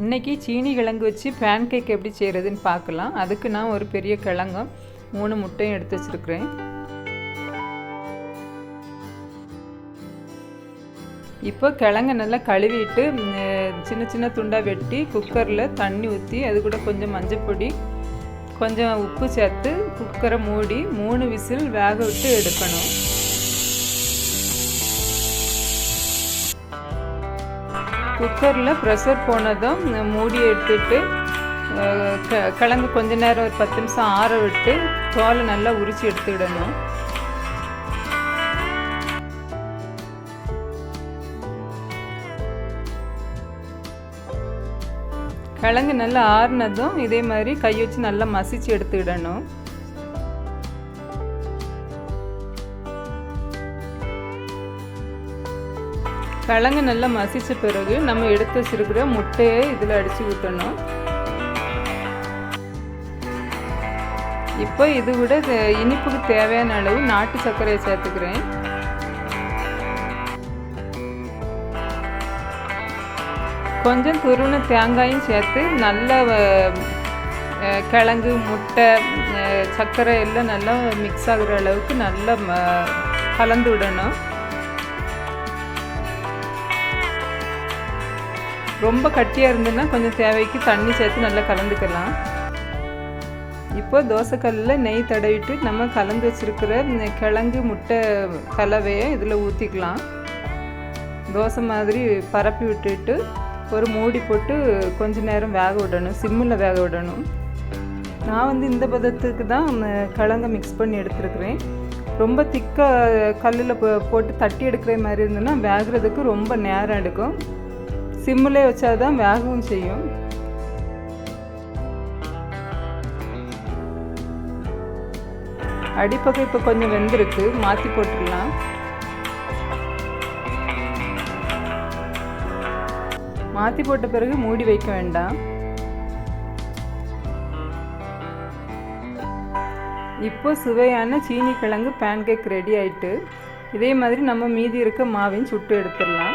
இன்றைக்கி சீனி கிழங்கு வச்சு பேன் கேக் எப்படி செய்கிறதுன்னு பார்க்கலாம். அதுக்கு நான் ஒரு பெரிய கிழங்கும் மூணு முட்டையும் எடுத்து வச்சுருக்கிறேன். இப்போ கிழங்க நல்லா கழுவிட்டு சின்ன சின்ன துண்டாக வெட்டி குக்கரில் தண்ணி ஊற்றி அது கூட கொஞ்சம் மஞ்சள் பொடி கொஞ்சம் உப்பு சேர்த்து குக்கரை மூடி மூணு விசில் வேக விட்டு எடுக்கணும். குக்கரில் ப்ரெஷர் போனதும் மூடி எடுத்துட்டு க- கிழங்கு கொஞ்ச நேரம் ஒரு பத்து நிமிஷம் ஆற விட்டு தோலை நல்லா உரிச்சு எடுத்துக்கிடணும். கிழங்கு நல்லா ஆறுனதும் இதே மாதிரி கை வச்சு நல்லா மசிச்சு எடுத்துக்கிடணும். கிழங்கு நல்லா மசித்த பிறகு நம்ம எடுத்து வச்சிருக்கிற முட்டையை இதில் அடித்து ஊற்றணும் இப்போ இது கூட இனிப்புக்கு தேவையான அளவு நாட்டு சர்க்கரையை சேர்த்துக்கிறேன். கொஞ்சம் துருண தேங்காயும் சேர்த்து நல்ல கிழங்கு முட்டை சர்க்கரை எல்லாம் நல்லா மிக்ஸ் ஆகுற அளவுக்கு நல்லா ம- கலந்து விடணும். ரொம்ப கட்டியாக இருந்ததுன்னா கொஞ்சம் தேவைக்கு தண்ணி சேர்த்து நல்லா கலந்துக்கலாம். இப்போ தோசைக்கல்லில் நெய் தடவிட்டு நம்ம கலந்து வச்சுருக்கிற இந்த கிழங்கு முட்டை கலவையை இதில் ஊற்றிக்கலாம் தோசை மாதிரி பரப்பி விட்டுட்டு ஒரு மூடி போட்டு கொஞ்ச நேரம் வேக விடணும். சிம்மில் வேக விடணும். நான் வந்து இந்த பதத்துக்கு தான் ம், கிழங்க மிக்ஸ் பண்ணி எடுத்துருக்குறேன். ரொம்ப திக்காக கல்லில் போட்டு தட்டி எடுக்கிற மாதிரி இருந்ததுன்னா வேகிறதுக்கு ரொம்ப நேரம் எடுக்கும். சிம்மில் வச்சாதான் வேகவும் செய்யும். அடிப்பக்கம் இப்போ கொஞ்சம் வெந்திருக்கு. மாற்றி போட்டுடலாம். மாற்றி போட்ட பிறகு மூடி வைக்க வேண்டாம். இப்போ சுவையான சீனி கிழங்கு பேன்கேக் ரெடி ஆயிட்டு இதே மாதிரி நம்ம மீதி இருக்க மாவையும் சுட்டு எடுத்துடலாம்.